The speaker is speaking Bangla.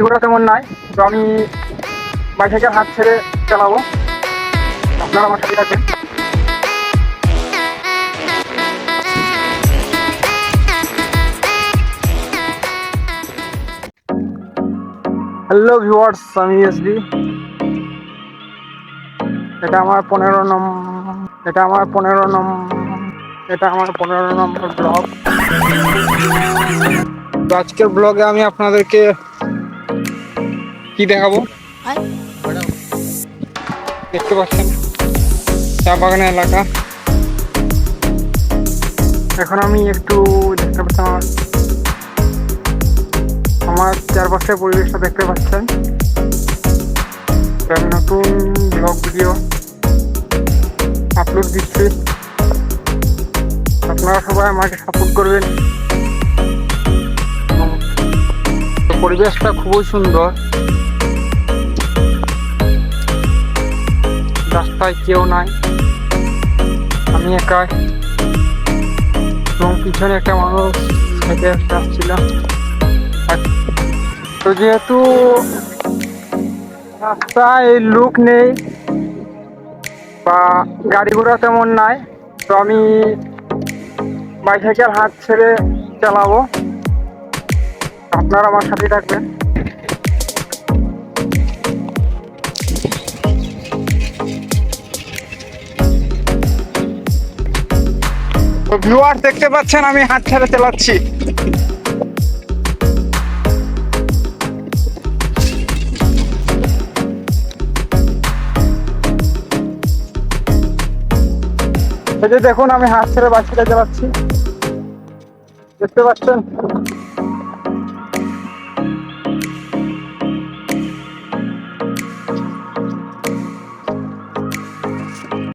এগুলো তেমন নাই, তো আমি বাইসাইকেল হাত ছেড়ে চালাবো। আপনারা আমার সাথে থাকবেন। হ্যালো ভিউয়ার্স আমি এসবি এটা আমার পনেরো নম, এটা আমার পনেরো নম, এটা আমার পনেরো নম্বর ব্লগ। তো আজকের ব্লগে আমি আপনাদেরকে কি দেখাবো? দেখতে পাচ্ছেন? চা বাগান এলাকা। এখন আমি একটু দেখতে পাচ্ছি আমার আমার চারপাশের পরিবেশটা দেখতে পাচ্ছেন। আমি নতুন ব্লগ ভিডিও আপলোড দিচ্ছি। আপনারা সবাই আমাকে সাপোর্ট করবেন। পরিবেশটা খুবই সুন্দর। রাস্তায় কেউ নাই। আমি একাই। এবং পিছনে একটা মানুষ হেঁটে আসছিলাম তো যেহেতু রাস্তায় লুক নেই বা গাড়ি ঘোড়া তেমন নাই, তো আমি বাইসাইকেল হাত ছেড়ে চালাবো। আপনারা আমার সাথে থাকবেন। ভিউয়ার দেখতে পাচ্ছেন, আমি হাত ছেড়ে চালাচ্ছি। দেখুন, আমি হাত ছেড়ে বাচ্চাটা চালাচ্ছি। দেখতে পাচ্ছেন?